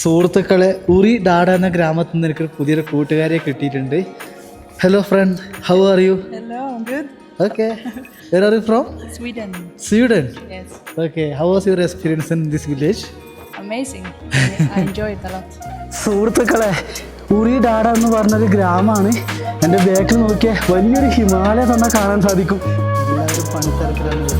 സുഹൃത്തുക്കളെ ഉറി ഡാഡ എന്ന ഗ്രാമത്തിൽ നിന്ന് എനിക്ക് പുതിയൊരു കൂട്ടുകാരെ കിട്ടിയിട്ടുണ്ട്. Hello friend how are you. Okay where are you from. Sweden Yes. Okay how was your experience in this village. സുഹൃത്തുക്കളെ ഉറി ഡാഡ എന്ന് പറഞ്ഞൊരു ഗ്രാമമാണ്. എന്റെ ബാക്കിൽ നോക്കിയാൽ വലിയൊരു ഹിമാലയ തന്നെ കാണാൻ സാധിക്കും. എല്ലാവരും പണിത്തിരക്കിലാണ്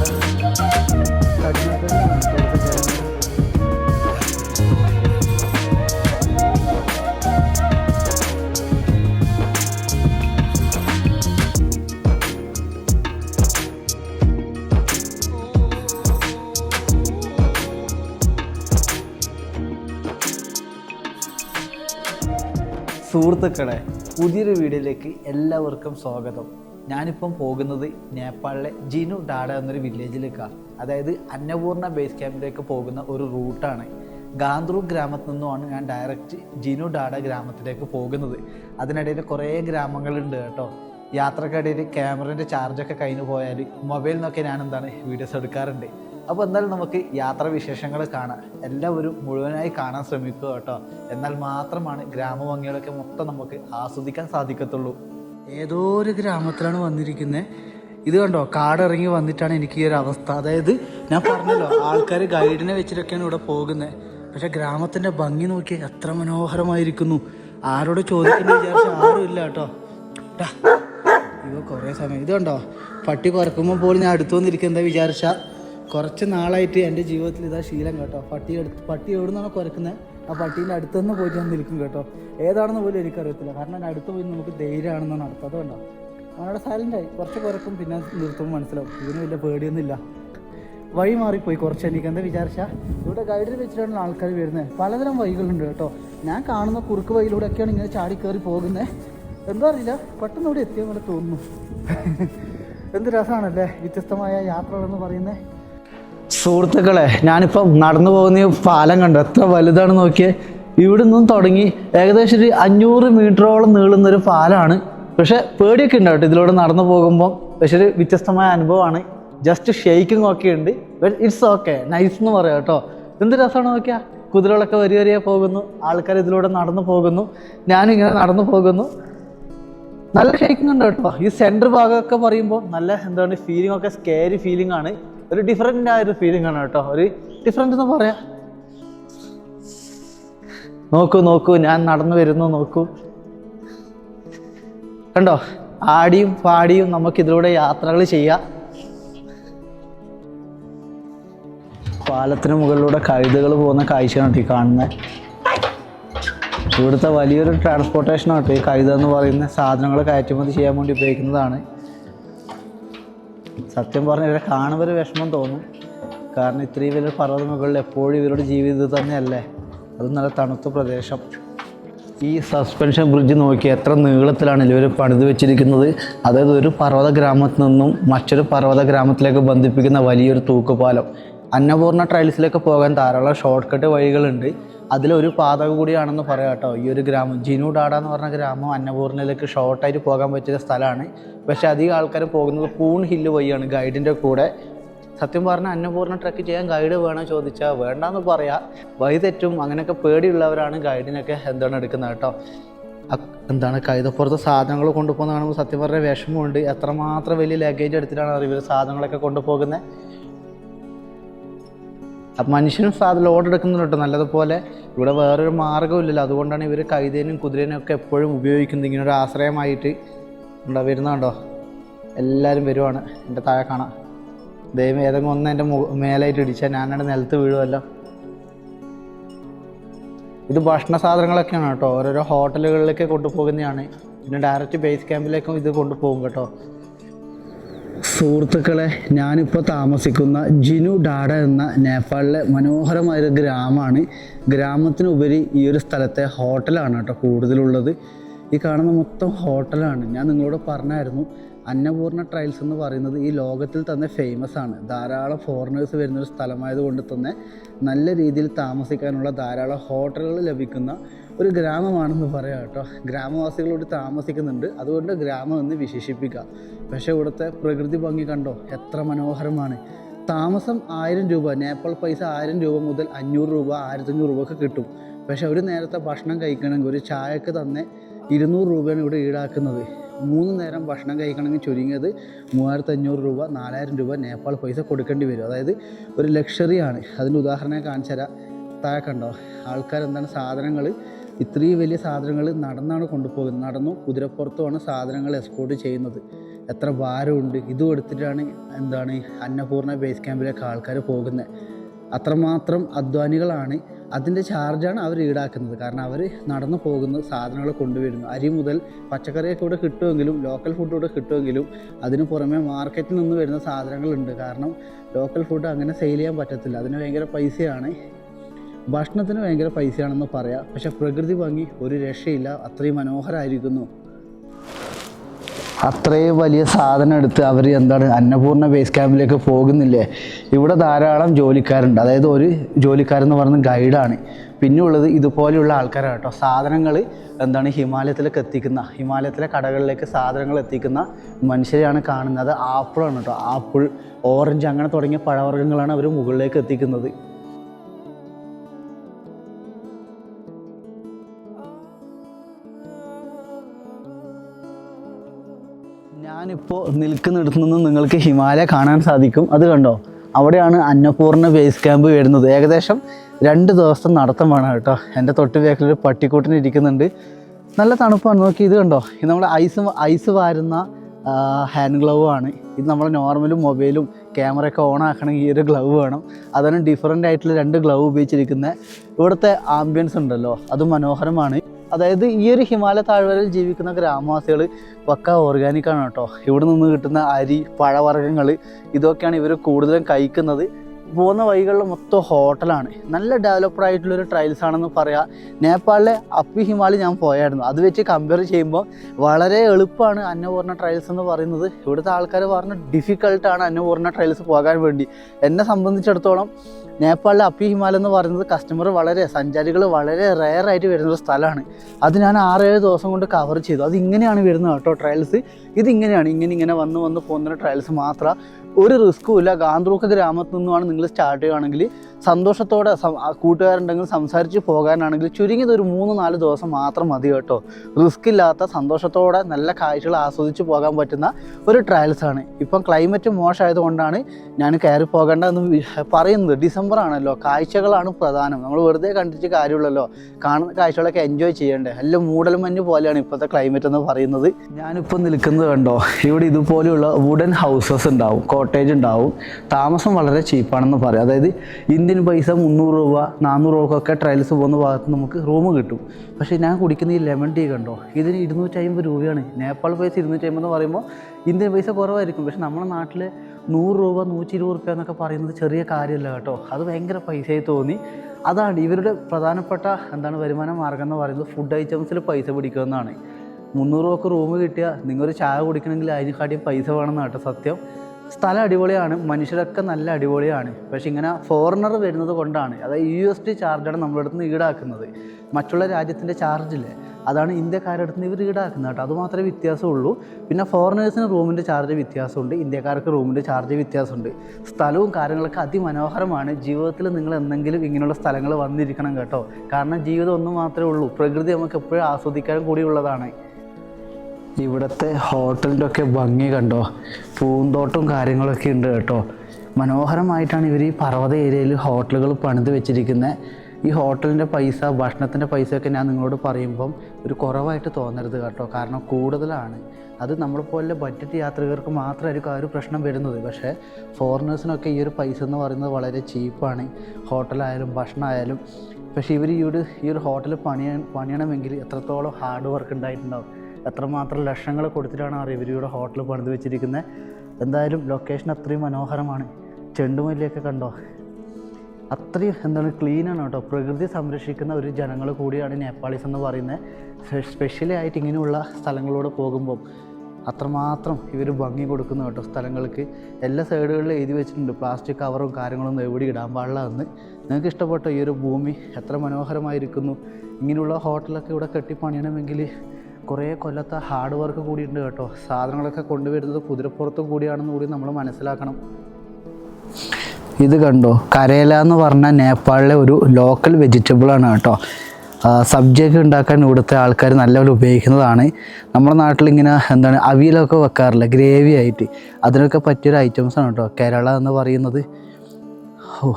സുഹൃത്തുക്കളെ പുതിയൊരു വീഡിയോയിലേക്ക് എല്ലാവർക്കും സ്വാഗതം. ഞാനിപ്പം പോകുന്നത് നേപ്പാളിലെ ജിനു ഡാഡ എന്നൊരു വില്ലേജിലേക്കാണ് അതായത് അന്നപൂർണ ബേസ് ക്യാമ്പിലേക്ക് പോകുന്ന ഒരു റൂട്ടാണ് ഗാന്ധ്രു ഗ്രാമത്തിൽ നിന്നുമാണ് ഞാൻ ഡയറക്റ്റ് ജിനു ഡാഡ ഗ്രാമത്തിലേക്ക് പോകുന്നത്. അതിനിടയിൽ കുറേ ഗ്രാമങ്ങളുണ്ട് കേട്ടോ. യാത്രക്കിടയിൽ ക്യാമറേന്റെ ചാർജൊക്കെ കഴിഞ്ഞു പോയാൽ മൊബൈലിൽ നിന്നൊക്കെ ഞാൻ എന്താണ് വീഡിയോസ് എടുക്കാറുണ്ട്. അപ്പോൾ എന്നാൽ നമുക്ക് യാത്രാവിശേഷങ്ങൾ കാണാം. എല്ലാവരും മുഴുവനായി കാണാൻ ശ്രമിക്കുക കേട്ടോ. എന്നാൽ മാത്രമാണ് ഗ്രാമഭംഗികളൊക്കെ മൊത്തം നമുക്ക് ആസ്വദിക്കാൻ സാധിക്കത്തുള്ളൂ. ഏതോ ഒരു ഗ്രാമത്തിലാണ് വന്നിരിക്കുന്നത് ഇത് കണ്ടോ? കാടിറങ്ങി വന്നിട്ടാണ് എനിക്ക് ഈ ഒരു അവസ്ഥ. അതായത് ഞാൻ പറഞ്ഞല്ലോ ആൾക്കാർ ഗൈഡിനെ വെച്ചിട്ടൊക്കെയാണ് ഇവിടെ പോകുന്നത് പക്ഷെ ഗ്രാമത്തിന്റെ ഭംഗി നോക്കി എത്ര മനോഹരമായിരിക്കുന്നു. ആരോട് ചോദിക്കുന്നു വിചാരിച്ച ആരും ഇല്ല കേട്ടോ. ഇവ കുറേ സമയം ഇത് കണ്ടോ? പട്ടി പറക്കുമ്പോൾ പോലും ഞാൻ അടുത്തു വന്നിരിക്കുന്നത് വിചാരിച്ചാൽ വിചാരിച്ച? കുറച്ച് നാളായിട്ട് എന്റെ ജീവിതത്തിൽ ഇതാ ശീലം കേട്ടോ. പട്ടി എടുത്ത് പട്ടി എവിടെ നിന്നാണോ കുറക്കുന്നത് ആ പട്ടീന്റെ അടുത്ത് തന്നെ പോയിട്ട് ഞാൻ നിൽക്കും കേട്ടോ. ഏതാണെന്ന് പോലും എനിക്കറിയത്തില്ല. കാരണം എന്റെ അടുത്ത് പോയി നമുക്ക് ധൈര്യമാണെന്നാണ് അടുത്ത് അതുകൊണ്ടോ. അവനോട് സൈലന്റായി കുറച്ച് കുറക്കും പിന്നെ നിർത്തുമ്പോൾ മനസ്സിലാവും. ഇതിന് വലിയ പേടിയൊന്നുമില്ല. വഴി മാറിപ്പോയി കുറച്ച് എനിക്ക്. എന്താ വിചാരിച്ചാൽ ഇവിടെ ഗൈഡിൽ വെച്ചിട്ടാണ് ആൾക്കാർ വരുന്നത് പലതരം വഴികളുണ്ട് കേട്ടോ. ഞാൻ കാണുന്ന കുറുക്ക് വഴിയിലൂടെയൊക്കെയാണ് ഇങ്ങനെ ചാടി കയറി പോകുന്നത് എന്താ അറിയില്ല. പെട്ടെന്ന് ഇവിടെ എത്തിയ പോലെ തോന്നുന്നു. എന്ത് രസമാണല്ലേ? വ്യത്യസ്തമായ യാത്രകളെന്ന് പറയുന്നത് സുഹൃത്തുക്കളെ ഞാനിപ്പം നടന്നു പോകുന്ന പാലം കണ്ടു എത്ര വലുതാണ് നോക്കിയേ. ഇവിടെ നിന്നും തുടങ്ങി ഏകദേശം ഒരു അഞ്ഞൂറ് മീറ്ററോളം നീളുന്ന ഒരു പാലമാണ് പക്ഷെ പേടിയൊക്കെ ഉണ്ട് ഇതിലൂടെ നടന്നു പോകുമ്പോൾ പക്ഷെ ഒരു വ്യത്യസ്തമായ അനുഭവമാണ്. ജസ്റ്റ് ഷെയ്ക്കിംഗ് ഒക്കെ ഉണ്ട് ഇറ്റ്സ് ഓക്കെ നൈസ് എന്ന് പറയാം കേട്ടോ. എന്ത് രസമാണ് നോക്കിയാൽ കുതിരകളൊക്കെ വരി വരിയെ പോകുന്നു. ആൾക്കാർ ഇതിലൂടെ നടന്നു പോകുന്നു. ഞാനിങ്ങനെ നടന്നു പോകുന്നു. നല്ല ഷേക്കിംഗ് ഉണ്ട് കേട്ടോ. ഈ സെന്റർ ഭാഗമൊക്കെ പറയുമ്പോൾ നല്ല എന്താണ് ഫീലിംഗ് ഒക്കെ സ്കേരി ഫീലിംഗ് ആണ്. ഒരു ഡിഫറെന്റ് ആയ ഒരു ഫീലിംഗ് ആണ് കേട്ടോ. ഒരു ഡിഫറെന്റ് എന്ന് പറയാം. നോക്കൂ നോക്കൂ ഞാൻ നടന്നു വരുന്നു നോക്കൂ. കണ്ടോ? ആടിയും പാടിയും നമുക്ക് ഇതിലൂടെ യാത്രകൾ ചെയ്യാം. പാലത്തിന് മുകളിലൂടെ കഴുതുകൾ പോകുന്ന കാഴ്ചയാണ് ഈ കാണുന്നത് ഇവിടുത്തെ വലിയൊരു ട്രാൻസ്പോർട്ടേഷനാണ് ഈ കഴുത എന്ന് പറയുന്ന സാധനങ്ങൾ കയറ്റുമതി ചെയ്യാൻ വേണ്ടി ഉപയോഗിക്കുന്നതാണ്. സത്യം പറഞ്ഞാൽ ഇവരെ കാണുമ്പോൾ ഒരു വിഷമം തോന്നും. കാരണം ഇത്രയും വലിയ പർവത മുകളിൽ എപ്പോഴും ഇവരുടെ ജീവിതം തന്നെയല്ലേ? അത് നല്ല തണുത്ത പ്രദേശം. ഈ സസ്പെൻഷൻ ബ്രിഡ്ജ് നോക്കി എത്ര നീളത്തിലാണ് ഇവർ പണിത് വെച്ചിരിക്കുന്നത്. അതായത് ഒരു പർവത ഗ്രാമത്തിൽ നിന്നും മറ്റൊരു പർവത ഗ്രാമത്തിലേക്ക് ബന്ധിപ്പിക്കുന്ന വലിയൊരു തൂക്കുപാലം. അന്നപൂർണ ട്രയൽസിലേക്ക് പോകാൻ ധാരാളം ഷോർട്ട് കട്ട് വഴികളുണ്ട്. അതിലൊരു പാത കൂടിയാണെന്ന് പറയാം കേട്ടോ. ഈ ഒരു ഗ്രാമം ജിനു ഡാഡ എന്ന് പറഞ്ഞ ഗ്രാമം അന്നപൂർണയിലേക്ക് ഷോർട്ടായിട്ട് പോകാൻ പറ്റിയ സ്ഥലമാണ്. പക്ഷേ അധികം ആൾക്കാർ പോകുന്നത് പൂൺ ഹില്ല് വഴിയാണ് ഗൈഡിന്റെ കൂടെ. സത്യം പറഞ്ഞാൽ അന്നപൂർണ ട്രക്ക് ചെയ്യാൻ ഗൈഡ് വേണോ ചോദിച്ചാൽ വേണ്ടാന്ന് പറയാം. വഴി തെറ്റും അങ്ങനെയൊക്കെ പേടിയുള്ളവരാണ് ഗൈഡിനൊക്കെ എന്താണ് എടുക്കുന്നത് കേട്ടോ. എന്താണ് കൈതപ്പുറത്ത് സാധനങ്ങൾ കൊണ്ടുപോകുന്ന കാണുമ്പോൾ സത്യം പറഞ്ഞ വിഷമമുണ്ട്. എത്രമാത്രം വലിയ ലഗേജ് എടുത്തിട്ടാണ് ഇവർ സാധനങ്ങളൊക്കെ കൊണ്ടുപോകുന്നത് അപ്പം മനുഷ്യനും എടുക്കുന്നുണ്ട് കേട്ടോ നല്ലതുപോലെ ഇവിടെ വേറൊരു മാർഗമില്ലല്ലോ അതുകൊണ്ടാണ് ഇവർ കൈതേനും കുതിരേനും ഒക്കെ എപ്പോഴും ഉപയോഗിക്കുന്നത്. ഇങ്ങനെ ഒരു ആശ്രയമായിട്ട് ഉണ്ടോ? വരുന്നുണ്ടോ? എല്ലാവരും വരുവാണ്. എന്റെ താഴെ കാണാം. ദൈവം ഏതെങ്കിലും ഒന്ന് എന്റെ മേലായിട്ട് ഇടിച്ചാൽ ഞാനവിടെ നിലത്ത് വീഴുമല്ലോ ഇത് ഭക്ഷണ സാധനങ്ങളൊക്കെയാണ് കേട്ടോ ഓരോരോ ഹോട്ടലുകളിലേക്ക് കൊണ്ടുപോകുന്നതാണ്. പിന്നെ ഡയറക്റ്റ് ബേസ് ക്യാമ്പിലേക്കും ഇത് കൊണ്ടുപോകും കേട്ടോ. സുഹൃത്തുക്കളെ ഞാനിപ്പോൾ താമസിക്കുന്ന ജിനു ഡാഡ എന്ന നേപ്പാളിലെ മനോഹരമായൊരു ഗ്രാമമാണ്. ഗ്രാമത്തിനുപരി ഈ ഒരു സ്ഥലത്തെ ഹോട്ടലാണ് കേട്ടോ കൂടുതലുള്ളത്. ഈ കാണുന്ന മൊത്തം ഹോട്ടലാണ്. ഞാൻ നിങ്ങളോട് പറഞ്ഞായിരുന്നു അന്നപൂർണ ട്രയൽസ് എന്ന് പറയുന്നത് ഈ ലോകത്തിൽ തന്നെ ഫേമസ് ആണ്. ധാരാളം ഫോറിനേഴ്സ് വരുന്നൊരു സ്ഥലമായതുകൊണ്ട് തന്നെ നല്ല രീതിയിൽ താമസിക്കാനുള്ള ധാരാളം ഹോട്ടലുകൾ ലഭിക്കുന്ന ഒരു ഗ്രാമമാണെന്ന് പറയാം കേട്ടോ. ഗ്രാമവാസികളോട് താമസിക്കുന്നുണ്ട്. അതുകൊണ്ട് ഗ്രാമം എന്ന് വിശേഷിപ്പിക്കാം പക്ഷേ ഇവിടുത്തെ പ്രകൃതി ഭംഗി കണ്ടോ? എത്ര മനോഹരമാണ്. താമസം ആയിരം രൂപ നേപ്പാൾ പൈസ ആയിരം രൂപ മുതൽ അഞ്ഞൂറ് രൂപ ആയിരത്തഞ്ഞൂറ് രൂപ ഒക്കെ കിട്ടും. പക്ഷേ ഒരു നേരത്തെ ഭക്ഷണം കഴിക്കണമെങ്കിൽ ഒരു ചായക്ക് തന്നെ ഇരുന്നൂറ് രൂപയാണ് ഇവിടെ ഈടാക്കുന്നത്. മൂന്ന് നേരം ഭക്ഷണം കഴിക്കണമെങ്കിൽ ചുരുങ്ങിയത് മൂവായിരത്തി അഞ്ഞൂറ് രൂപ നാലായിരം രൂപ നേപ്പാൾ പൈസ കൊടുക്കേണ്ടി വരും. അതായത് ഒരു ലക്ഷറിയാണ്. അതിന്റെ ഉദാഹരണം കാണിച്ചു തരാം താഴെ കണ്ടോ? ആൾക്കാർ എന്താണ് സാധനങ്ങൾ ഇത്രയും വലിയ സാധനങ്ങൾ നടന്നാണ് കൊണ്ടുപോകുന്നത്. നടന്നു കുതിരപ്പുറത്തുമാണ് സാധനങ്ങൾ എക്സ്പോർട്ട് ചെയ്യുന്നത്. എത്ര ഭാരമുണ്ട്. ഇതും എടുത്തിട്ടാണ് എന്താണ് അന്നപൂർണ ബേസ് ക്യാമ്പിലേക്ക് ആൾക്കാർ പോകുന്നത്. അത്രമാത്രം അധ്വാനികളാണ്. അതിന്റെ ചാർജാണ് അവർ ഈടാക്കുന്നത്. കാരണം അവർ നടന്നു പോകുന്ന സാധനങ്ങൾ കൊണ്ടുവരുന്നു. അരി മുതൽ പച്ചക്കറിയൊക്കെ ഇവിടെ കിട്ടുമെങ്കിലും ലോക്കൽ ഫുഡ് ഇവിടെ കിട്ടുമെങ്കിലും അതിന് പുറമെ മാർക്കറ്റിൽ നിന്ന് വരുന്ന സാധനങ്ങളുണ്ട്. കാരണം ലോക്കൽ ഫുഡ് അങ്ങനെ സെയിൽ ചെയ്യാൻ പറ്റത്തില്ല. അതിന് ഭയങ്കര പൈസയാണ് ഭക്ഷണത്തിന് ഭയങ്കര പൈസയാണെന്ന് പറയാം. പക്ഷെ പ്രകൃതി ഭംഗി ഒരു രക്ഷയില്ല. അത്രയും മനോഹരമായിരിക്കുന്നു അത്രയും വലിയ സാധനം എടുത്ത് അവർ എന്താണ് അന്നപൂർണ ബേസ് ക്യാമ്പിലേക്ക് പോകുന്നില്ലേ? ഇവിടെ ധാരാളം ജോലിക്കാരുണ്ട്. അതായത് ഒരു ജോലിക്കാരെന്ന് പറയുന്നത് ഗൈഡാണ് പിന്നെ ഉള്ളത് ഇതുപോലെയുള്ള ആൾക്കാരാണ് കേട്ടോ. സാധനങ്ങൾ എന്താണ് ഹിമാലയത്തിലേക്ക് എത്തിക്കുന്ന ഹിമാലയത്തിലെ കടകളിലേക്ക് സാധനങ്ങൾ എത്തിക്കുന്ന മനുഷ്യരെയാണ് കാണുന്നത്. ആപ്പിളാണ് കേട്ടോ. ആപ്പിൾ ഓറഞ്ച് അങ്ങനെ തുടങ്ങിയ പഴവർഗങ്ങളാണ് അവർ മുകളിലേക്ക് എത്തിക്കുന്നത്. ഞാനിപ്പോൾ നിൽക്കുന്നിടത്തു നിന്ന് നിങ്ങൾക്ക് ഹിമാലയ കാണാൻ സാധിക്കും. അത് കണ്ടോ? അവിടെയാണ് അന്നപൂർണ ബേസ് ക്യാമ്പ് വരുന്നത്. ഏകദേശം രണ്ട് ദിവസം നടത്തം വേണം കേട്ടോ. എന്റെ തൊട്ട് വേക്കിലൊരു പട്ടിക്കൂട്ടിന് ഇരിക്കുന്നുണ്ട്. നല്ല തണുപ്പാണ്. നോക്കി ഇത് കണ്ടോ? ഇത് നമ്മൾ ഐസ് ഐസ് വാരുന്ന ഹാൻഡ് ഗ്ലൗ ആണ്. ഇത് നമ്മൾ നോർമലും മൊബൈലും ക്യാമറയൊക്കെ ഓൺ ആക്കണമെങ്കിൽ ഈ ഒരു ഗ്ലൗ വേണം. അതാണ് ഡിഫറെന്റ് ആയിട്ടുള്ള രണ്ട് ഗ്ലൗ ഉപയോഗിച്ചിരിക്കുന്നത് ഇവിടുത്തെ ആംബിയൻസ് ഉണ്ടല്ലോ. അത് മനോഹരമാണ്. അതായത് ഈ ഒരു ഹിമാലയ താഴ്വരയിൽ ജീവിക്കുന്ന ഗ്രാമവാസികൾ പക്ക ഓർഗാനിക് ആണ് കേട്ടോ. ഇവിടെ നിന്ന് കിട്ടുന്ന അരി പഴവർഗങ്ങൾ ഇതൊക്കെയാണ് ഇവർ കൂടുതലും കഴിക്കുന്നത്. പോകുന്ന വഴികളിൽ മൊത്തം ഹോട്ടലാണ്. നല്ല ഡെവലപ്ഡ് ആയിട്ടുള്ളൊരു ട്രയൽസ് ആണെന്ന് പറയാം. നേപ്പാളിലെ അപ്പി ഹിമാലി ഞാൻ പോയായിരുന്നു. അത് വെച്ച് കമ്പയർ ചെയ്യുമ്പോൾ വളരെ എളുപ്പമാണ് അന്നപൂർണ ട്രയൽസ് എന്ന് പറയുന്നത്. ഇവിടുത്തെ ആൾക്കാർ പറഞ്ഞ ഡിഫിക്കൽട്ടാണ് അന്നപൂർണ ട്രയൽസ് പോകാൻ വേണ്ടി. എന്നെ സംബന്ധിച്ചിടത്തോളം നേപ്പാളിലെ അപ്പി ഹിമാലി എന്ന് പറയുന്നത് കസ്റ്റമർ വളരെ സഞ്ചാരികൾ വളരെ റെയർ ആയിട്ട് വരുന്ന ഒരു സ്ഥലമാണ്. അത് ഞാൻ ആറേഴ് ദിവസം കൊണ്ട് കവർ ചെയ്തു. അത് ഇങ്ങനെയാണ് വരുന്നത് കേട്ടോ ട്രയൽസ് ഇതിങ്ങനെയാണ് ഇങ്ങനെ ഇങ്ങനെ വന്ന് വന്ന് പോകുന്ന ട്രയൽസ് മാത്രം. ഒരു റിസ്ക്കും ഇല്ല. ഗാന്ത്രൂക്ക ഗ്രാമത്തിൽ നിന്നുമാണ് നിങ്ങൾ സ്റ്റാർട്ട് ചെയ്യുകയാണെങ്കിൽ സന്തോഷത്തോടെ കൂട്ടുകാരുണ്ടെങ്കിൽ സംസാരിച്ച് പോകാനാണെങ്കിൽ ചുരുങ്ങിയത് ഒരു മൂന്ന് നാല് ദിവസം മാത്രം മതി കേട്ടോ. റിസ്ക് ഇല്ലാത്ത സന്തോഷത്തോടെ നല്ല കാഴ്ചകൾ ആസ്വദിച്ച് പോകാൻ പറ്റുന്ന ഒരു ട്രയൽസ് ആണ്. ഇപ്പം ക്ലൈമറ്റ് മോശമായതുകൊണ്ടാണ് ഞാൻ കയറി പോകേണ്ട എന്ന് പറയുന്നത്. ഡിസംബർ ആണല്ലോ. കാഴ്ചകളാണ് പ്രധാനം. നമ്മൾ വെറുതെ കണ്ടിട്ട് കാര്യമുള്ളല്ലോ. കാണുന്ന കാഴ്ചകളൊക്കെ എൻജോയ് ചെയ്യണ്ടേ. മൂടൽ മൂടൽമഞ്ഞ് പോലെയാണ് ഇപ്പോഴത്തെ ക്ലൈമറ്റ് എന്ന് പറയുന്നത്. ഞാനിപ്പോൾ നിൽക്കുന്നത് കണ്ടോ? ഇവിടെ ഇതുപോലെയുള്ള വുഡൻ ഹൗസസ് ഉണ്ടാവും. കോട്ടേജ് ഉണ്ടാവും. താമസം വളരെ ചീപ്പാണെന്ന് പറയാം. അതായത് ഇന്ത്യൻ പൈസ മുന്നൂറ് രൂപ നാനൂറ് രൂപക്കൊക്കെ ട്രയൽസ് പോകുന്ന ഭാഗത്ത് നമുക്ക് റൂം കിട്ടും. പക്ഷേ ഞാൻ കുടിക്കുന്ന ഈ ലെമൺ ടീ കണ്ടോ? ഇതിന് ഇരുന്നൂറ്റി അമ്പത് രൂപയാണ്. നേപ്പാൾ പൈസ ഇരുന്നൂറ്റി അമ്പത് എന്ന് പറയുമ്പോൾ ഇന്ത്യൻ പൈസ കുറവായിരിക്കും. പക്ഷെ നമ്മുടെ നാട്ടിൽ നൂറ് രൂപ നൂറ്റി ഇരുപത് റുപ്യ എന്നൊക്കെ പറയുന്നത് ചെറിയ കാര്യമല്ല കേട്ടോ. അത് ഭയങ്കര പൈസയായി തോന്നി. അതാണ് ഇവരുടെ പ്രധാനപ്പെട്ട എന്താണ് വരുമാന മാർഗം എന്ന് പറയുന്നത് ഫുഡ് ഐറ്റംസിൽ പൈസ പിടിക്കുക എന്നാണ്. മുന്നൂറ് രൂപക്ക് റൂം കിട്ടിയാൽ നിങ്ങളൊരു ചായ കുടിക്കണമെങ്കിൽ അതിനെക്കാട്ടിയും പൈസ വേണം കേട്ടോ സത്യം. സ്ഥലം അടിപൊളിയാണ് മനുഷ്യരൊക്കെ നല്ല അടിപൊളിയാണ്. പക്ഷെ ഇങ്ങനെ ഫോറിനർ വരുന്നത് കൊണ്ടാണ് അതായത് യു എസ് ടി ചാർജാണ് നമ്മുടെ അടുത്ത് നിന്ന് ഈടാക്കുന്നത്. മറ്റുള്ള രാജ്യത്തിന്റെ ചാർജില്ലേ അതാണ് ഇന്ത്യക്കാരുടെ അടുത്ത് ഇവർ ഈടാക്കുന്നത് കേട്ടോ. അതുമാത്രമേ വ്യത്യാസമുള്ളൂ. പിന്നെ ഫോറിനേഴ്സിന് റൂമിന്റെ ചാർജ് വ്യത്യാസമുണ്ട് ഇന്ത്യക്കാർക്ക് റൂമിന്റെ ചാർജ് വ്യത്യാസമുണ്ട്. സ്ഥലവും കാര്യങ്ങളൊക്കെ അതിമനോഹരമാണ്. ജീവിതത്തിൽ നിങ്ങൾ എന്തെങ്കിലും ഇങ്ങനെയുള്ള സ്ഥലങ്ങൾ വന്നിരിക്കണം കേട്ടോ. കാരണം ജീവിതം ഒന്നും മാത്രമേ ഉള്ളൂ. പ്രകൃതി നമുക്ക് എപ്പോഴും ആസ്വദിക്കാൻ കൂടിയുള്ളതാണ് ഇവിടുത്തെ ഹോട്ടലിന്റെ ഒക്കെ ഭംഗി കണ്ടോ? പൂന്തോട്ടവും കാര്യങ്ങളൊക്കെ ഉണ്ട് കേട്ടോ. മനോഹരമായിട്ടാണ് ഇവർ ഈ പർവത ഏരിയയിൽ ഹോട്ടലുകൾ പണിത് വെച്ചിരിക്കുന്നത് ഈ ഹോട്ടലിന്റെ പൈസ ഭക്ഷണത്തിന്റെ ഒക്കെ ഞാൻ നിങ്ങളോട് പറയുമ്പം ഒരു കുറവായിട്ട് തോന്നരുത് കേട്ടോ. കാരണം കൂടുതലാണ്. അത് നമ്മളെപ്പോലെ ബഡ്ജറ്റ് യാത്രികർക്ക് മാത്രമായിരിക്കും ആ ഒരു പ്രശ്നം വരുന്നത്. പക്ഷേ ഫോറിനേഴ്സിനൊക്കെ ഈ ഒരു പൈസ എന്ന് പറയുന്നത് വളരെ ചീപ്പാണ് ഹോട്ടലായാലും ഭക്ഷണമായാലും. പക്ഷേ ഇവർ ഈ ഒരു ഈ ഒരു ഹോട്ടൽ പണിയ പണിയണമെങ്കിൽ എത്രത്തോളം ഹാർഡ് വർക്ക് ഉണ്ടായിട്ടുണ്ടാവും. എത്രമാത്രം ലക്ഷങ്ങൾ കൊടുത്തിട്ടാണ് ആ റിവ്യൂയുടെ ഹോട്ടൽ പണിത് വെച്ചിരിക്കുന്നത് എന്തായാലും ലൊക്കേഷൻ അത്രയും മനോഹരമാണ്. ചെണ്ടുമല്ലിയൊക്കെ കണ്ടോ? അത്രയും എന്താണ് ക്ലീനാണ് കേട്ടോ. പ്രകൃതി സംരക്ഷിക്കുന്ന ഒരു ജനങ്ങൾ കൂടിയാണ് നേപ്പാളീസ് എന്ന് പറയുന്നത് സ്പെഷ്യലി ആയിട്ട് ഇങ്ങനെയുള്ള സ്ഥലങ്ങളോട് പോകുമ്പം അത്രമാത്രം ഇവർ ഭംഗി കൊടുക്കുന്നു കേട്ടോ സ്ഥലങ്ങൾക്ക്. എല്ലാ സൈഡുകളിലും എഴുതി വെച്ചിട്ടുണ്ട്. പ്ലാസ്റ്റിക് കവറും കാര്യങ്ങളൊന്നും എവിടെ ഇടാൻ പാടില്ല എന്ന്. നിങ്ങൾക്ക് ഇഷ്ടപ്പെട്ട ഈ ഒരു ഭൂമി എത്ര മനോഹരമായിരിക്കുന്നു. ഇങ്ങനെയുള്ള ഹോട്ടലൊക്കെ ഇവിടെ കെട്ടിപ്പണിയണമെങ്കിൽ കുറേ കൊല്ലത്തെ ഹാർഡ് വർക്ക് കൂടിയുണ്ട് കേട്ടോ. സാധനങ്ങളൊക്കെ കൊണ്ടുവരുന്നത് കുതിരപ്പുറത്ത് കൂടിയാണെന്ന് കൂടി നമ്മൾ മനസ്സിലാക്കണം. ഇത് കണ്ടോ? കരേല എന്ന് പറഞ്ഞ നേപ്പാളിലെ ഒരു ലോക്കൽ വെജിറ്റബിളാണ് കേട്ടോ. സബ്ജിയൊക്കെ ഉണ്ടാക്കാൻ ഇവിടുത്തെ ആൾക്കാർ നല്ലപോലെ ഉപയോഗിക്കുന്നതാണ്. നമ്മുടെ നാട്ടിൽ ഇങ്ങനെ എന്താണ് അവിയലൊക്കെ വെക്കാറില്ല? ഗ്രേവി ആയിട്ട്. അതിനൊക്കെ പറ്റിയൊരു ഐറ്റംസാണ് കേട്ടോ. കേരള എന്ന് പറയുന്നത്. ഓ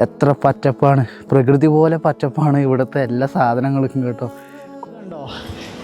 എത്ര പച്ചപ്പാണ്. പ്രകൃതി പോലെ പച്ചപ്പാണ് ഇവിടുത്തെ എല്ലാ സാധനങ്ങൾക്കും കേട്ടോ. കണ്ടോ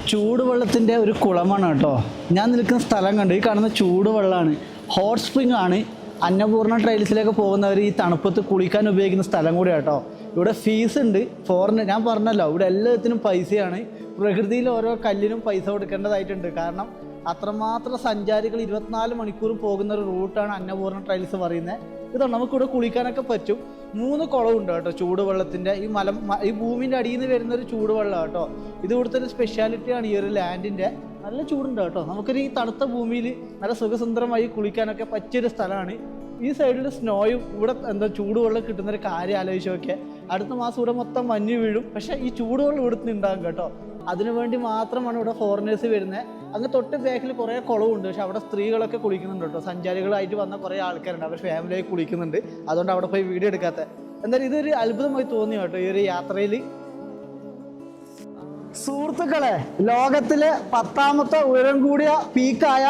ചൂടുവെള്ളത്തിന്റെ ഒരു കുളമാണ് കേട്ടോ. ഞാൻ നിൽക്കുന്ന സ്ഥലം കണ്ടു. ഈ കാണുന്ന ചൂടുവെള്ളമാണ്. ഹോട്ട് സ്പ്രിംഗ് ആണ്. അന്നപൂർണ ട്രയൽസിലേക്ക് പോകുന്നവർ ഈ തണുപ്പത്ത് കുളിക്കാൻ ഉപയോഗിക്കുന്ന സ്ഥലം കൂടി കേട്ടോ. ഇവിടെ ഫീസ് ഉണ്ട്. ഫോറിന് ഞാൻ പറഞ്ഞല്ലോ ഇവിടെ എല്ലാത്തിനും പൈസയാണ്. പ്രകൃതിയിൽ ഓരോ കല്ലിനും പൈസ കൊടുക്കേണ്ടതായിട്ടുണ്ട്. കാരണം അത്രമാത്രം സഞ്ചാരികൾ ഇരുപത്തിനാല് മണിക്കൂർ പോകുന്ന ഒരു റൂട്ടാണ് അന്നപൂർണ ട്രയൽസ് പറയുന്നത് ഇതാണ് നമുക്കിവിടെ കുളിക്കാനൊക്കെ പറ്റും. മൂന്ന് കുളമുണ്ട് കേട്ടോ ചൂടുവെള്ളത്തിന്റെ ഈ മല ഈ ഭൂമിന്റെ അടിയിൽ നിന്ന് വരുന്ന ഒരു ചൂടുവെള്ളം കേട്ടോ. ഇത് ഇവിടുത്തെ ഒരു സ്പെഷ്യാലിറ്റിയാണ് ഈ ഒരു ലാൻഡിന്റെ നല്ല ചൂടുണ്ട് കേട്ടോ. നമുക്കൊരു ഈ തണുത്ത ഭൂമിയിൽ നല്ല സുഖസുന്ദരമായി കുളിക്കാനൊക്കെ പറ്റിയൊരു സ്ഥലമാണ്. ഈ സൈഡിൽ സ്നോയും ഇവിടെ എന്താ ചൂടുവെള്ളം കിട്ടുന്ന ഒരു കാര്യം ആലോചിച്ചൊക്കെ അടുത്ത മാസം ഇവിടെ മൊത്തം മഞ്ഞ് വീഴും. പക്ഷേ ഈ ചൂടുവെള്ളം ഇവിടുന്ന് ഉണ്ടാകും കേട്ടോ. അതിനുവേണ്ടി മാത്രമാണ് ഇവിടെ ഫോറിനേഴ്സ് വരുന്നത് അങ്ങ് തൊട്ട് ബാക്കിൽ കുറേ കുളമുണ്ട് പക്ഷെ അവിടെ സ്ത്രീകളൊക്കെ കുളിക്കുന്നുണ്ട് കേട്ടോ. സഞ്ചാരികളായിട്ട് വന്ന കുറേ ആൾക്കാരുണ്ട്. അവർ ഫാമിലിയായി കുളിക്കുന്നുണ്ട്. അതുകൊണ്ട് അവിടെ പോയി വീഡിയോ എടുക്കാത്ത. എന്തായാലും ഇതൊരു അത്ഭുതമായി തോന്നി കേട്ടോ ഈ ഒരു യാത്രയിൽ സുഹൃത്തുക്കളെ ലോകത്തിലെ പത്താമത്തെ ഉയരം കൂടിയ പീക്കായ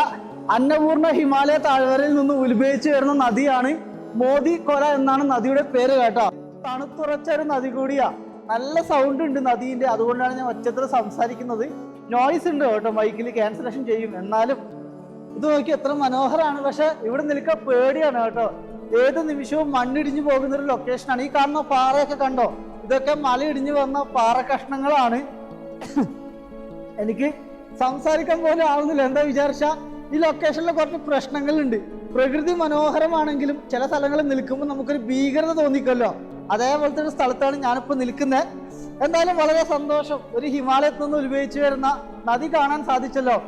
അന്നപൂർണ ഹിമാലയ താഴ്വരയിൽ നിന്ന് ഉത്ഭവിച്ചു വരുന്ന നദിയാണ് മോദി കൊല എന്നാണ് നദിയുടെ പേര് കേട്ടോ. തണുത്തുറച്ച ഒരു നദി കൂടിയാ. നല്ല സൗണ്ട് ഉണ്ട് നദീന്റെ അതുകൊണ്ടാണ് ഞാൻ ഒച്ചത്തിൽ സംസാരിക്കുന്നത്. നോയ്സ് ഉണ്ട് കേട്ടോ. മൈക്കിൽ ക്യാൻസലേഷൻ ചെയ്യും. എന്നാലും ഇത് നോക്കി എത്ര മനോഹരമാണ് പക്ഷെ ഇവിടെ നിൽക്കാൻ പേടിയാണ് കേട്ടോ. ഏത് നിമിഷവും മണ്ണിടിഞ്ഞു പോകുന്ന ഒരു ലൊക്കേഷനാണ് ഈ കാണുന്ന പാറയൊക്കെ കണ്ടോ? ഇതൊക്കെ മലയിടിഞ്ഞു വന്ന പാറ കഷ്ണങ്ങളാണ്. എനിക്ക് സംസാരിക്കാൻ പോലും ആവുന്നില്ല. എന്താ വിചാരിച്ച? ഈ ലൊക്കേഷനിൽ കുറച്ച് പ്രശ്നങ്ങളുണ്ട്. പ്രകൃതി മനോഹരമാണെങ്കിലും ചില സ്ഥലങ്ങളിൽ നിൽക്കുമ്പോൾ നമുക്കൊരു ഭീകരത തോന്നിക്കല്ലോ. അതേപോലത്തെ ഒരു സ്ഥലത്താണ് ഞാനിപ്പോൾ നിൽക്കുന്നത് എന്തായാലും വളരെ സന്തോഷം. ഒരു ഹിമാലയത്തിൽ നിന്ന് ഉത്ഭവിച്ചു വരുന്ന നദി കാണാൻ സാധിച്ചല്ലോ.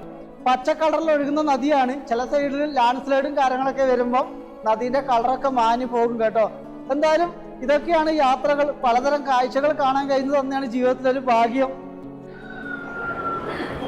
പച്ച കളറിൽ ഒഴുകുന്ന നദിയാണ്. ചില സൈഡിൽ ലാൻഡ് സ്ലൈഡും കാര്യങ്ങളൊക്കെ വരുമ്പോൾ നദീന്റെ കളറൊക്കെ മാഞ്ഞു പോകും കേട്ടോ. എന്തായാലും ഇതൊക്കെയാണ് യാത്രകൾ. പലതരം കാഴ്ചകൾ കാണാൻ കഴിയുന്നത് തന്നെയാണ് ജീവിതത്തിലൊരു ഭാഗ്യം.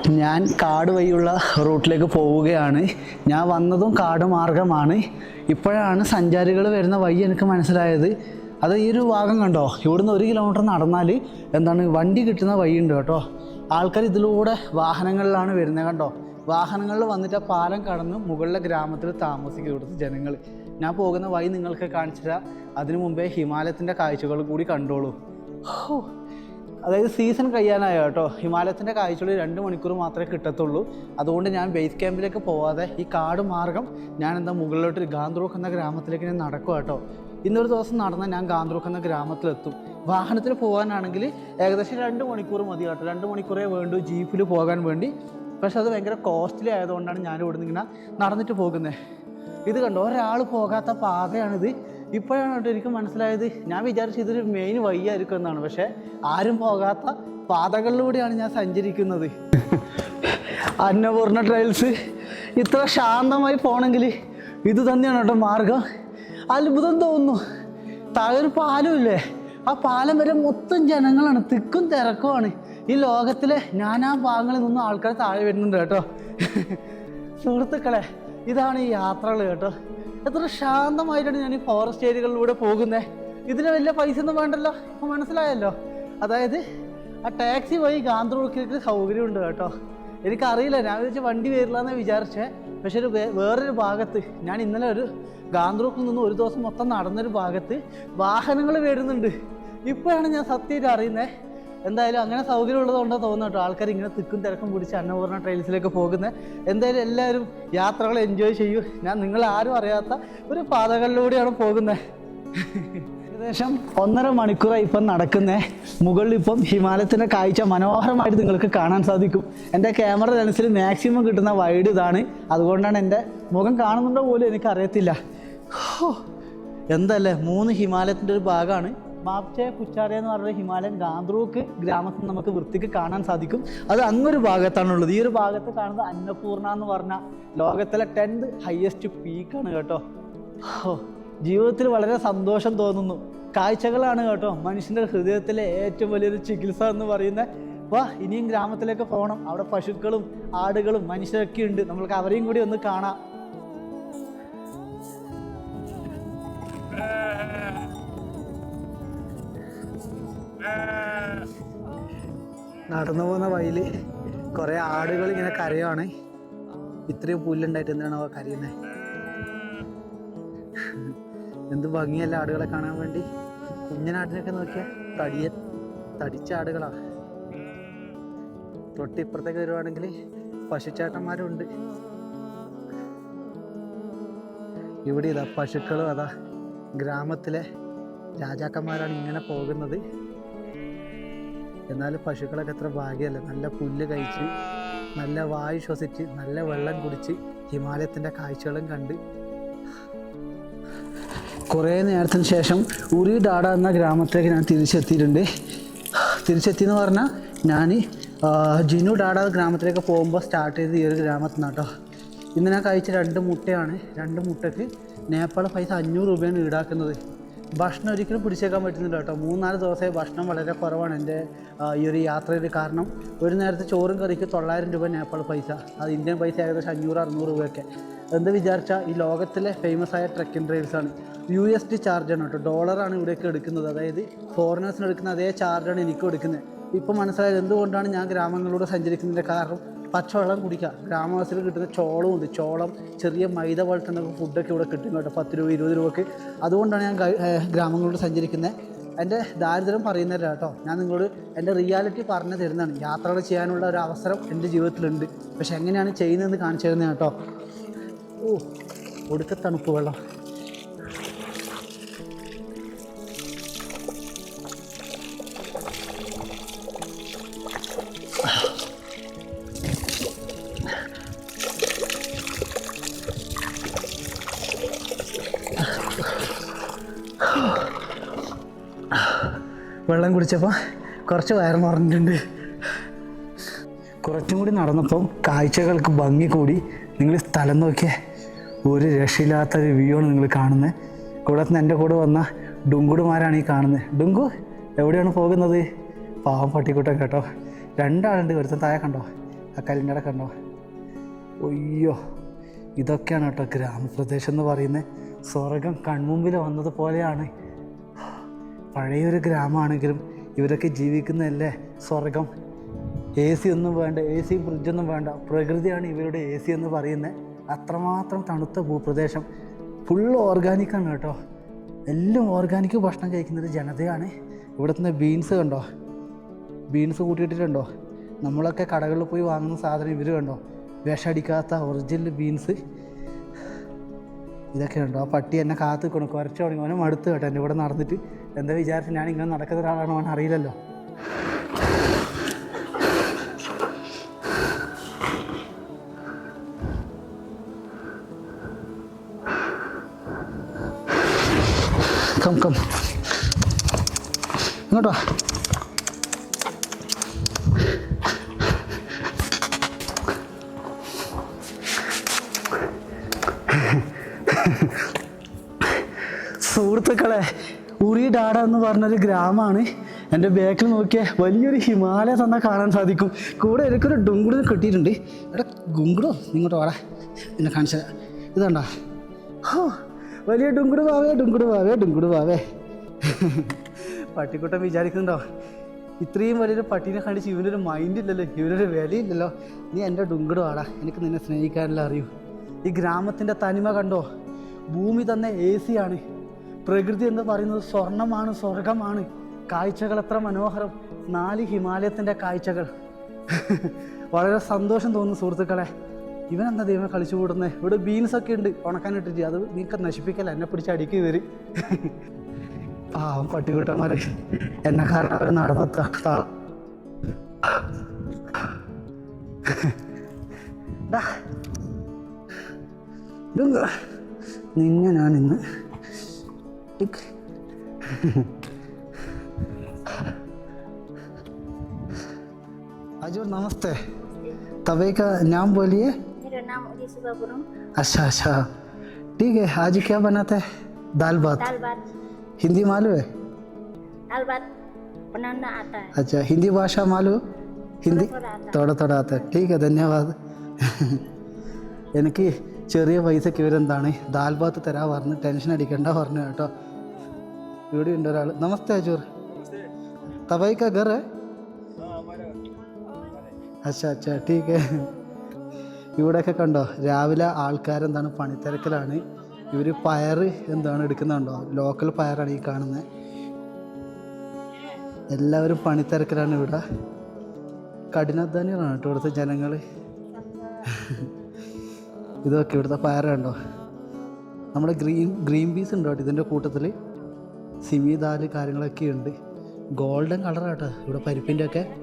ഞാൻ കാട് വഴിയുള്ള റൂട്ടിലേക്ക് പോവുകയാണ്. ഞാൻ വന്നതും കാട് മാർഗമാണ്. ഇപ്പോഴാണ് സഞ്ചാരികൾ വരുന്ന വഴി എനിക്ക് മനസ്സിലായത്. അത് ഈ ഒരു ഭാഗം കണ്ടോ? ഇവിടുന്ന് ഒരു കിലോമീറ്റർ നടന്നാൽ എന്താണ് വണ്ടി കിട്ടുന്ന വഴിയുണ്ട് കേട്ടോ. ആൾക്കാർ ഇതിലൂടെ വാഹനങ്ങളിലാണ് വരുന്നത് കണ്ടോ? വാഹനങ്ങളിൽ വന്നിട്ട് ആ പാലം കടന്ന് മുകളിലെ ഗ്രാമത്തിൽ താമസിക്കും ഇവിടുത്തെ ജനങ്ങൾ. ഞാൻ പോകുന്ന വഴി നിങ്ങൾക്ക് കാണിച്ചു അതിനു മുമ്പേ ഹിമാലയത്തിന്റെ കാഴ്ചകൾ കൂടി കണ്ടോളൂ. അതായത് സീസൺ കഴിയാനായ കേട്ടോ? ഹിമാലയത്തിന്റെ കാഴ്ചകൾ രണ്ട് മണിക്കൂർ മാത്രമേ കിട്ടത്തുള്ളൂ. അതുകൊണ്ട് ഞാൻ ബേസ് ക്യാമ്പിലേക്ക് പോവാതെ ഈ കാട് മാർഗം ഞാൻ എന്താ മുകളിലോട്ട് ഗാന്ത്രൂക്ക് എന്ന ഗ്രാമത്തിലേക്ക് ഞാൻ നടക്കുക കേട്ടോ. ഇന്നൊരു ദിവസം നടന്നാൽ ഞാൻ ഗാന്ത്രൂക്ക് എന്ന ഗ്രാമത്തിലെത്തും. വാഹനത്തിൽ പോകാനാണെങ്കിൽ ഏകദേശം രണ്ട് മണിക്കൂർ മതി കേട്ടോ. രണ്ട് മണിക്കൂറേ വേണ്ടു ജീപ്പിൽ പോകാൻ വേണ്ടി. പക്ഷെ അത് ഭയങ്കര കോസ്റ്റ്ലി ആയതുകൊണ്ടാണ് ഞാൻ ഇവിടുന്ന് ഇങ്ങനെ നടന്നിട്ട് പോകുന്നത് ഇത് കണ്ടോ? ഒരാൾ പോകാത്ത പാതയാണിത്. ഇപ്പോഴാണ് കേട്ടോ എനിക്ക് മനസ്സിലായത്. ഞാൻ വിചാരിച്ചു ഇതൊരു മെയിൻ വഴിയായിരിക്കും എന്നാണ്. പക്ഷേ ആരും പോകാത്ത പാതകളിലൂടെയാണ് ഞാൻ സഞ്ചരിക്കുന്നത്. അന്നപൂർണ ട്രയൽസ് ഇത്ര ശാന്തമായി പോകണമെങ്കിൽ ഇത് തന്നെയാണ് കേട്ടോ മാർഗം. അത്ഭുതം തോന്നുന്നു. താഴെ ഒരു പാലമില്ലേ ആ പാലം വരെ മൊത്തം ജനങ്ങളാണ്. തിക്കും തിരക്കുമാണ്. ഈ ലോകത്തിലെ നാനാ ഭാഗങ്ങളിൽ നിന്നും ആൾക്കാർ താഴെ വരുന്നുണ്ട് കേട്ടോ. സുഹൃത്തുക്കളെ ഇതാണ് ഈ യാത്രകൾ കേട്ടോ. എത്ര ശാന്തമായിട്ടാണ് ഞാൻ ഈ ഫോറസ്റ്റ് ഏരിയകളിലൂടെ പോകുന്നത് ഇതിന് വലിയ പൈസ ഒന്നും വേണ്ടല്ലോ. ഇപ്പം മനസ്സിലായല്ലോ? അതായത് ആ ടാക്സി വഴി ഗാന്ധർക്കിലേക്ക് സൗകര്യമുണ്ട് കേട്ടോ. എനിക്കറിയില്ല ഞാൻ വിചാരിച്ച വണ്ടി വരില്ല വിചാരിച്ചേ. പക്ഷെ ഒരു വേറൊരു ഭാഗത്ത് ഞാൻ ഇന്നലെ ഒരു ഗാന്ധർക്കിൽ നിന്ന് ഒരു ദിവസം മൊത്തം നടന്നൊരു ഭാഗത്ത് വാഹനങ്ങൾ വരുന്നുണ്ട്. ഇപ്പോഴാണ് ഞാൻ സത്യമായിട്ട് അറിയുന്നത് എന്തായാലും അങ്ങനെ സൗകര്യമുള്ളതുകൊണ്ടോ തോന്നുന്നു കേട്ടോ. ആൾക്കാർ ഇങ്ങനെ തിക്കും തിരക്കും പിടിച്ച് അന്നപൂർണ ട്രെയിൽസിലേക്ക് പോകുന്നത് എന്തായാലും എല്ലാവരും യാത്രകൾ എൻജോയ് ചെയ്യൂ. ഞാൻ നിങ്ങൾ ആരും അറിയാത്ത ഒരു പാതകളിലൂടെയാണ് പോകുന്നത് ഏകദേശം ഒന്നര മണിക്കൂറായി ഇപ്പം നടക്കുന്നേ. മുകളിൽ ഇപ്പം ഹിമാലയത്തിന്റെ കാഴ്ച മനോഹരമായിട്ട് നിങ്ങൾക്ക് കാണാൻ സാധിക്കും. എന്റെ ക്യാമറ ലെൻസിൽ മാക്സിമം കിട്ടുന്ന വൈഡ് ഇതാണ്. അതുകൊണ്ടാണ് എന്റെ മുഖം കാണുന്നുണ്ടോ പോലും എനിക്കറിയത്തില്ല. എന്തല്ലേ? മൂന്ന് ഹിമാലയത്തിന്റെ ഒരു ഭാഗമാണ് മാപ്ചെ കുച്ചാര എന്ന് പറയുന്ന ഹിമാലയൻ ഗാന്ത്രൂക്ക് ഗ്രാമത്തിൽ നമുക്ക് വൃത്തിക്ക് കാണാൻ സാധിക്കും. അത് അങ്ങൊരു ഭാഗത്താണുള്ളത്. ഈ ഒരു ഭാഗത്ത് കാണുന്നത് അന്നപൂർണ എന്ന് പറഞ്ഞ ലോകത്തിലെ ടെൻത്ത് ഹയസ്റ്റ് പീക്കാണ് കേട്ടോ. ജീവിതത്തിൽ വളരെ സന്തോഷം തോന്നുന്നു. കാഴ്ചകളാണ് കേട്ടോ. മനുഷ്യന്റെ ഹൃദയത്തിലെ ഏറ്റവും വലിയൊരു ചികിത്സ എന്ന് പറയുന്ന വാ ഇനിയും ഗ്രാമത്തിലേക്ക് പോകണം അവിടെ പശുക്കളും ആടുകളും മനുഷ്യരൊക്കെ ഉണ്ട്. നമ്മൾക്ക് അവരെയും കൂടി ഒന്ന് കാണാം. നടന്നു പോകുന്ന വഴിയിൽ കുറേ ആടുകൾ ഇങ്ങനെ കരയാണ് ഇത്രയും പുല്ലുണ്ടായിട്ട് എന്തിനാണ് അവ കരയുന്നത് എന്ത് ഭംഗിയല്ല ആടുകളെ കാണാൻ വേണ്ടി. കുഞ്ഞനാട്ടിനൊക്കെ നോക്കിയാൽ തടിയ തടിച്ച ആടുകളാ. തൊട്ടിപ്പുറത്തേക്ക് വരുവാണെങ്കിൽ പശുച്ചാട്ടന്മാരുണ്ട്. ഇവിടെ ഇതാ പശുക്കളും അതാ ഗ്രാമത്തിലെ രാജാക്കന്മാരാണ് ഇങ്ങനെ പോകുന്നത്. എന്നാലും പശുക്കളൊക്കെ എത്ര ഭാഗ്യമല്ല നല്ല പുല്ല് കഴിച്ച് നല്ല വായു ശ്വസിച്ച് നല്ല വെള്ളം കുടിച്ച് ഹിമാലയത്തിന്റെ കാഴ്ചകളും കണ്ട്. കുറേ നേരത്തിന് ശേഷം ഉറി ഡാഡ എന്ന ഗ്രാമത്തിലേക്ക് ഞാൻ തിരിച്ചെത്തിയിട്ടുണ്ട്. തിരിച്ചെത്തി എന്ന് പറഞ്ഞാൽ ഞാൻ ജിനു ഡാഡ ഗ്രാമത്തിലേക്ക് പോകുമ്പോൾ സ്റ്റാർട്ട് ചെയ്ത് ഈ ഒരു ഗ്രാമത്തിൽ നിന്നാണ് കേട്ടോ ഇന്ന് ഞാൻ കഴിച്ച രണ്ട് മുട്ടയാണ്. രണ്ട് മുട്ടയ്ക്ക് നേപ്പാൾ പൈസ അഞ്ഞൂറ് രൂപയാണ് ഈടാക്കുന്നത്. ഭക്ഷണം ഒരിക്കലും പിടിച്ചേക്കാൻ പറ്റുന്നില്ല കേട്ടോ. മൂന്നാൽ ദിവസമായി ഭക്ഷണം വളരെ കുറവാണ് എന്റെ ഈ ഒരു യാത്രയിൽ. കാരണം ഒരു നേരത്തെ ചോറും കറിക്ക് തൊള്ളായിരം രൂപ നേപ്പാൾ പൈസ. അത് ഇന്ത്യൻ പൈസ ഏകദേശം അഞ്ഞൂറ് അറുന്നൂറ് രൂപയൊക്കെ. എന്ത് വിചാരിച്ചാൽ ഈ ലോകത്തിലെ ഫേമസ് ആയ ട്രക്കിംഗ് ഡ്രൈവ്സാണ് യു എസ് ഡി ചാർജാണ് കേട്ടോ. ഡോളറാണ് ഇവിടെയൊക്കെ എടുക്കുന്നത്. അതായത് ഫോറിനേഴ്സിന് എടുക്കുന്ന അതേ ചാർജാണ് എനിക്കും എടുക്കുന്നത്. ഇപ്പോൾ മനസ്സിലായത് എന്തുകൊണ്ടാണ് ഞാൻ ഗ്രാമങ്ങളിലൂടെ സഞ്ചരിക്കുന്നതിന്റെ കാരണം? പച്ചവെള്ളം കുടിക്കുക. ഗ്രാമവാസികൾ കിട്ടുന്ന ചോളവും ഉണ്ട്. ചോളം ചെറിയ മൈദ പോലത്തെ ഫുഡൊക്കെ ഇവിടെ കിട്ടും കേട്ടോ. പത്ത് രൂപ ഇരുപത് രൂപക്ക്. അതുകൊണ്ടാണ് ഞാൻ ഗ്രാമങ്ങളിലൂടെ സഞ്ചരിക്കുന്നത് എന്റെ ദാരിദ്ര്യം പറയുന്നില്ല കേട്ടോ. ഞാൻ നിങ്ങളോട് എന്റെ റിയാലിറ്റി പറഞ്ഞു തരുന്നതാണ്. യാത്രകൾ ചെയ്യാനുള്ള ഒരു അവസരം എന്റെ ജീവിതത്തിലുണ്ട്. പക്ഷെ എങ്ങനെയാണ് ചെയ്യുന്നതെന്ന് കാണിച്ചു തരുന്നത് കേട്ടോ. ഓ ഒടുക്ക തണുപ്പ് വെള്ളം. വെള്ളം കുടിച്ചപ്പോൾ കുറച്ച് വയറ് നിറഞ്ഞിട്ടുണ്ട്. കുറച്ചും കൂടി നടന്നപ്പോൾ കാഴ്ചകൾക്ക് ഭംഗി കൂടി. നിങ്ങൾ സ്ഥലം നോക്കിയേ. ഒരു രക്ഷയില്ലാത്ത ഒരു വ്യൂ ആണ് നിങ്ങൾ കാണുന്നത് കൂടെ നിന്ന് എന്റെ കൂടെ വന്ന ഡുങ്കുടുമാരാണ് ഈ കാണുന്നത് ഡുങ്കു എവിടെയാണ് പോകുന്നത്? പാവം പട്ടിക്കൂട്ടം കേട്ടോ. രണ്ടാളുണ്ട് ഒരുത്തൻ താഴെ കണ്ടോ? ആ കല്ലിന്റെ കണ്ടോ? ഒയ്യോ ഇതൊക്കെയാണ് കേട്ടോ ഗ്രാമപ്രദേശം എന്ന് പറയുന്നത് സ്വർഗം കൺമുമ്പിൽ വന്നത് പോലെയാണ്. പഴയൊരു ഗ്രാമമാണെങ്കിലും ഇവരൊക്കെ ജീവിക്കുന്നതല്ലേ? സ്വർഗം. എ സി ഒന്നും വേണ്ട എ സി ഫ്രിഡ്ജൊന്നും വേണ്ട. പ്രകൃതിയാണ് ഇവരുടെ എ സി എന്ന് പറയുന്നത്. അത്രമാത്രം തണുത്ത ഭൂപ്രദേശം. ഫുള്ള് ഓർഗാനിക്കാണ് കേട്ടോ. എല്ലാം ഓർഗാനിക് ഭക്ഷണം കഴിക്കുന്നത് ജനതയാണ്. ഇവിടുത്തെ ബീൻസ് കണ്ടോ? ബീൻസ് കൂട്ടിയിട്ടിട്ടുണ്ടോ? നമ്മളൊക്കെ കടകളിൽ പോയി വാങ്ങുന്ന സാധനം ഇവർ കണ്ടോ? വിഷടിക്കാത്ത ഒറിജിനൽ ബീൻസ് ഇതൊക്കെ ഉണ്ടോ? ആ പട്ടി എന്നെ കാത്ത് നിൽക്കണം കുറച്ച് തുടങ്ങി അവനെ മടുത്ത് കേട്ടോ എന്റെ ഇവിടെ നടന്നിട്ട്. എന്താ വിചാരിച്ചു ഞാൻ ഇങ്ങനെ നടക്കുന്ന ഒരാളാണോ അവൻ അറിയില്ലല്ലോ. ഇങ്ങോട്ടോ സുഹൃത്തുക്കളെ ഉറി ഡാഡ എന്ന് പറഞ്ഞൊരു ഗ്രാമമാണ് എന്റെ ബാക്കിൽ നോക്കിയാൽ വലിയൊരു ഹിമാലയ തന്നെ കാണാൻ സാധിക്കും. കൂടെ എനിക്കൊരു ഡുങ്കുടിന് കിട്ടിയിട്ടുണ്ട്. എടാ ഗുങ്കുടോ നിങ്ങോട്ട് വാടാ. എന്നെ കാണിച്ച ഇതാണ്ടാ ഹോ വലിയ ഡുങ്കുട് വാവേ ഡുങ്കുട് വാവേ ഡുങ്കുട് വാവേ. പട്ടിക്കുട്ടം വിചാരിക്കുന്നുണ്ടോ? ഇത്രയും വലിയൊരു പട്ടീനെ കാണിച്ച് ഇവനൊരു മൈൻഡ് ഇല്ലല്ലോ ഇവനൊരു വിലയില്ലല്ലോ നീ എന്റെ ഡുങ്കുട് വാടാ. എനിക്ക് നിന്നെ സ്നേഹിക്കാനല്ല അറിയൂ ഈ ഗ്രാമത്തിന്റെ തനിമ കണ്ടോ? ഭൂമി തന്നെ എ ആണ്. പ്രകൃതി എന്ന് പറയുന്നത് സ്വർണമാണ് സ്വർഗമാണ്. കാഴ്ചകൾ എത്ര മനോഹരം. നാല് ഹിമാലയത്തിന്റെ കാഴ്ചകൾ. വളരെ സന്തോഷം തോന്നുന്നു സുഹൃത്തുക്കളെ. ഇവനെന്താ ദൈവം കളിച്ചു കൂടുന്നത് ഇവിടെ ബീൻസൊക്കെ ഉണ്ട്. ഉണക്കാനിട്ടിട്ട് അത് നീക്ക നശിപ്പിക്കല എന്നെ പിടിച്ച് അടിക്കു വരും പാവം പട്ടികൂട്ടന്മാരെ എന്നെ കാരണം അവർ നടന്നെത്താ? നിന്നെ ഞാൻ ഇന്ന് ടിക്ക്. हजूर नमस्ते तवे का नाम बोलिए मेरा नाम उदित सुबापुरम अच्छा अच्छा ठीक है आज क्या बनाते हैं दाल भात दाल भात हिंदी मालूम है दाल भात बनाना आता है अच्छा हिंदी भाषा मालूम हिंदी थोड़ा आता है തോടെ തൊടെ ആത്ത ठीक है ധന്യവാദ് എനിക്ക് ചെറിയ പൈസക്ക് ഇവരെന്താണ് ദാൽ ഭാത്ത് തരാ പറഞ്ഞ് ടെൻഷൻ അടിക്കണ്ട പറഞ്ഞു കേട്ടോ ഇവിടെ ഉണ്ട് ഒരാൾ നമസ്തേ അജൂർ. തബൈ കാ അച്ഛാ അച്ഛാ ടീക്ക്. ഇവിടെയൊക്കെ കണ്ടോ രാവിലെ ആൾക്കാരെന്താണ് പണിത്തിരക്കിലാണ്. ഇവർ പയർ എന്താണ് എടുക്കുന്നുണ്ടോ? ലോക്കൽ പയറാണ് ഈ കാണുന്നത് എല്ലാവരും പണിത്തിരക്കിലാണ് ഇവിടെ. കഠിനാധ്വാനികളാണ് കേട്ടോ ഇവിടുത്തെ ജനങ്ങൾ ഇതൊക്കെ ഇവിടുത്തെ പയർ കണ്ടോ? നമ്മുടെ ഗ്രീൻ ഗ്രീൻ പീസ് ഉണ്ടോ ഇതിന്റെ കൂട്ടത്തിൽ സിമി ദാൽ കാര്യങ്ങളൊക്കെ ഉണ്ട്. ഗോൾഡൻ കളറാട്ടോ ഇവിടെ പരിപ്പിന്റെ ഒക്കെ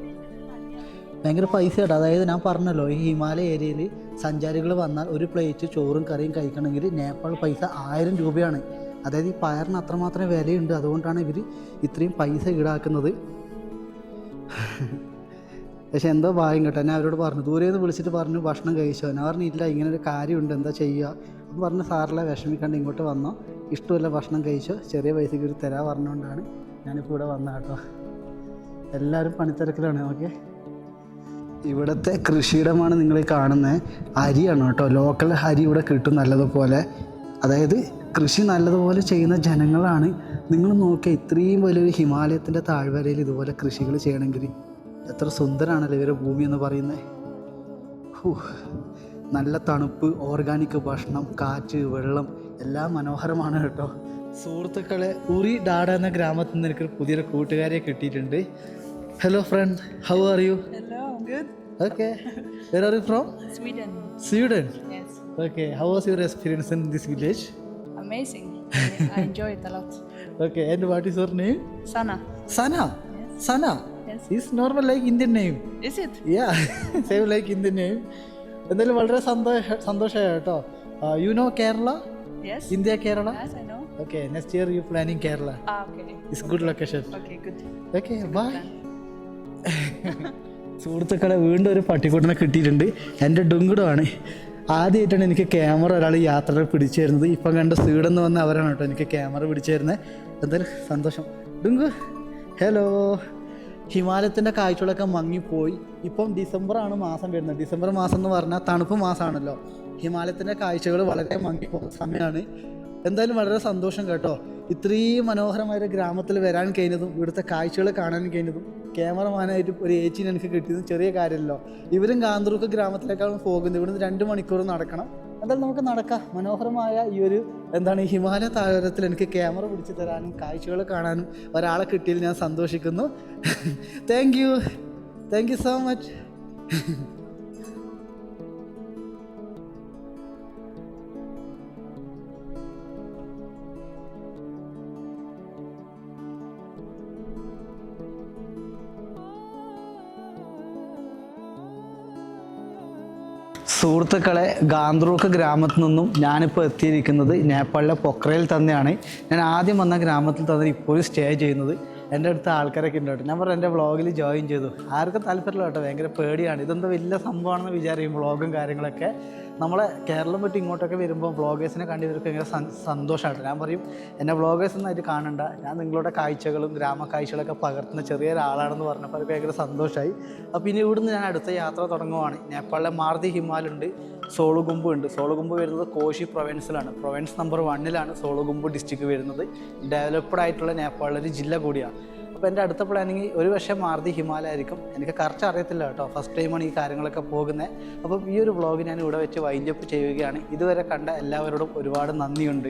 ഭയങ്കര പൈസ കേട്ടോ അതായത് ഞാൻ പറഞ്ഞല്ലോ ഈ ഹിമാലയ ഏരിയയിൽ സഞ്ചാരികൾ വന്നാൽ ഒരു പ്ലേറ്റ് ചോറും കറിയും കഴിക്കണമെങ്കിൽ നേപ്പാൾ പൈസ ആയിരം രൂപയാണ്. അതായത് ഈ പയറിന് അത്രമാത്രം വിലയുണ്ട്. അതുകൊണ്ടാണ് ഇവർ ഇത്രയും പൈസ ഈടാക്കുന്നത്. പക്ഷെ എന്തോ ഭാഗ്യം കേട്ടോ. ഞാൻ അവരോട് പറഞ്ഞു ദൂരെ നിന്ന് വിളിച്ചിട്ട് പറഞ്ഞു ഭക്ഷണം കഴിച്ചോ? ഞാൻ പറഞ്ഞില്ല ഇങ്ങനെ ഒരു കാര്യമുണ്ട്. എന്താ ചെയ്യുക? അപ്പം പറഞ്ഞ് സാറിലെ വിഷമിക്കാണ്ട് ഇങ്ങോട്ട് വന്നോ. ഇഷ്ടമല്ല ഭക്ഷണം കഴിച്ചോ. ചെറിയ പൈസയ്ക്ക് ഒരു തരാ പറഞ്ഞുകൊണ്ടാണ് ഞാനിപ്പോൾ ഇവിടെ വന്ന കേട്ടോ. എല്ലാവരും പണിത്തിരക്കിലാണ് ഓക്കെ? ഇവിടുത്തെ കൃഷിയിടമാണ് നിങ്ങൾ കാണുന്നത് അരിയാണ് കേട്ടോ. ലോക്കൽ അരി ഇവിടെ കിട്ടും നല്ലതുപോലെ. അതായത് കൃഷി നല്ലതുപോലെ ചെയ്യുന്ന ജനങ്ങളാണ്. നിങ്ങൾ നോക്കിയാൽ ഇത്രയും വലിയൊരു ഹിമാലയത്തിന്റെ താഴ്വരയിൽ ഇതുപോലെ കൃഷികൾ ചെയ്യണമെങ്കിൽ എത്ര സുന്ദരമാണല്ലോ ഇവരുടെ ഭൂമി എന്ന് പറയുന്നത് നല്ല തണുപ്പ് ഓർഗാനിക് ഭക്ഷണം കാറ്റ് വെള്ളം എല്ലാം മനോഹരമാണ് കേട്ടോ. സുഹൃത്തുക്കളെ ഉറി ഡാഡ എന്ന ഗ്രാമത്തിൽ നിന്ന് എനിക്ക് പുതിയൊരു കൂട്ടുകാരെ കിട്ടിയിട്ടുണ്ട്. Hello friend how are you. Okay where are you from. Sweden Yes. Okay how was your experience in this village Amazing. I, I enjoy it a lot. Okay and what is your name Sana. Sana Yes. Is normal like Indian name Is it? Yeah same like Indian name എന്തായാലും വളരെ സന്തോഷ സന്തോഷമായി കേട്ടോ. You know Kerala. India Kerala. Okay next year you planning Kerala. It's good location. Okay bye സുഹൃത്തുക്കളെ വീണ്ടും ഒരു പട്ടിക്കൂട്ടിനെ കിട്ടിയിട്ടുണ്ട്. എന്റെ ഡുങ്കിടുമാണ്. ആദ്യമായിട്ടാണ് എനിക്ക് ക്യാമറ ഒരാൾ യാത്ര പിടിച്ചു തരുന്നത് ഇപ്പം കണ്ട സീഡെന്ന് വന്ന അവരാണ് കേട്ടോ എനിക്ക് ക്യാമറ പിടിച്ചു തരുന്നത് എന്തായാലും സന്തോഷം. ഡുങ്കു ഹലോ ഹിമാലയത്തിന്റെ കാഴ്ചകളൊക്കെ മങ്ങിപ്പോയി. ഇപ്പം ഡിസംബറാണ് മാസം വരുന്നത്. ഡിസംബർ മാസം എന്ന് പറഞ്ഞാൽ തണുപ്പ് മാസമാണല്ലോ. ഹിമാലയത്തിന്റെ കാഴ്ചകൾ വളരെ മങ്ങിപ്പോകുന്ന സമയമാണ്. എന്തായാലും വളരെ സന്തോഷം കേട്ടോ. ഇത്രയും മനോഹരമായ ഒരു ഗ്രാമത്തിൽ വരാൻ കഴിഞ്ഞതും ഇവിടുത്തെ കാഴ്ചകൾ കാണാൻ കഴിഞ്ഞതും ക്യാമറമാനായിട്ട് ഒരു ഏച്ചിനെ എനിക്ക് കിട്ടിയതും ചെറിയ കാര്യമല്ലോ. ഇവരും കാന്തൂർക്ക് ഗ്രാമത്തിലേക്കാണ് പോകുന്നത്. ഇവിടുന്ന് രണ്ട് മണിക്കൂർ നടക്കണം. എന്തായാലും നമുക്ക് നടക്കാം. മനോഹരമായ ഈ ഒരു എന്താണ് ഈ ഹിമാലയ താഴ്വരത്തിൽ എനിക്ക് ക്യാമറ പിടിച്ചു തരാനും കാഴ്ചകൾ കാണാനും ഒരാളെ കിട്ടിയതിൽ ഞാൻ സന്തോഷിക്കുന്നു. Thank you thank you so much സുഹൃത്തുക്കളെ ഗാന്ത്രൂക്ക് ഗ്രാമത്തിൽ നിന്നും ഞാനിപ്പോൾ എത്തിയിരിക്കുന്നത് നേപ്പാളിലെ പൊക്രയിൽ തന്നെയാണ്. ഞാൻ ആദ്യം വന്ന ഗ്രാമത്തിൽ തന്നെ ഇപ്പോഴും സ്റ്റേ ചെയ്യുന്നത്. എന്റെ അടുത്ത് ആൾക്കാരൊക്കെ ഉണ്ട് ഞാൻ പറഞ്ഞു എന്റെ വ്ളോഗിൽ ജോയിൻ ചെയ്തു. ആർക്കും താല്പര്യമില്ല കേട്ടോ. ഭയങ്കര പേടിയാണ്. ഇതെന്തോ വലിയ സംഭവമാണെന്ന് വിചാരിക്കും വ്ളോഗും കാര്യങ്ങളൊക്കെ. നമ്മളെ കേരളം വിട്ട് ഇങ്ങോട്ടൊക്കെ വരുമ്പോൾ വ്ളോഗേഴ്സിനെ കണ്ടിവർക്ക് ഭയങ്കര സന്തോഷമാണ് ഞാൻ പറയും എന്നെ വ്ളോഗേഴ്സ് എന്നായിട്ട് കാണണ്ട. ഞാൻ നിങ്ങളുടെ കാഴ്ചകളും ഗ്രാമ കാഴ്ചകളൊക്കെ പകർത്തുന്ന ചെറിയൊരാളാണെന്ന് പറഞ്ഞപ്പോൾ അവർക്ക് ഭയങ്കര സന്തോഷമായി അപ്പോൾ ഇനി ഇവിടുന്ന് ഞാൻ അടുത്ത യാത്ര തുടങ്ങുവാണ്. നേപ്പാളിലെ മാർദി ഹിമാലുണ്ട് സോളുകുമ്പ് ഉണ്ട്. സോളുകുമ്പ് വരുന്നത് കോശി പ്രൊവിൻസിലാണ്. പ്രൊവിൻസ് നമ്പർ വണ്ണിലാണ് സോളുകുമ്പ് ഡിസ്ട്രിക്ട് വരുന്നത്. ഡെവലപ്ഡ് ആയിട്ടുള്ള നേപ്പാളിലെ ഒരു ജില്ല കൂടിയാണ്. അപ്പോൾ എന്റെ അടുത്ത പ്ലാനിങ് ഒരു പക്ഷേ മാർദി ഹിമാലയ ആയിരിക്കും. എനിക്ക് കറക്റ്റ് അറിയത്തില്ല കേട്ടോ. ഫസ്റ്റ് ടൈമാണ് ഈ കാര്യങ്ങളൊക്കെ പോകുന്നത് അപ്പം ഈ ഒരു വ്ളോഗ് ഞാൻ ഇവിടെ വെച്ച് വൈൻഡപ്പ് ചെയ്യുകയാണ്. ഇതുവരെ കണ്ട എല്ലാവരോടും ഒരുപാട് നന്ദിയുണ്ട്.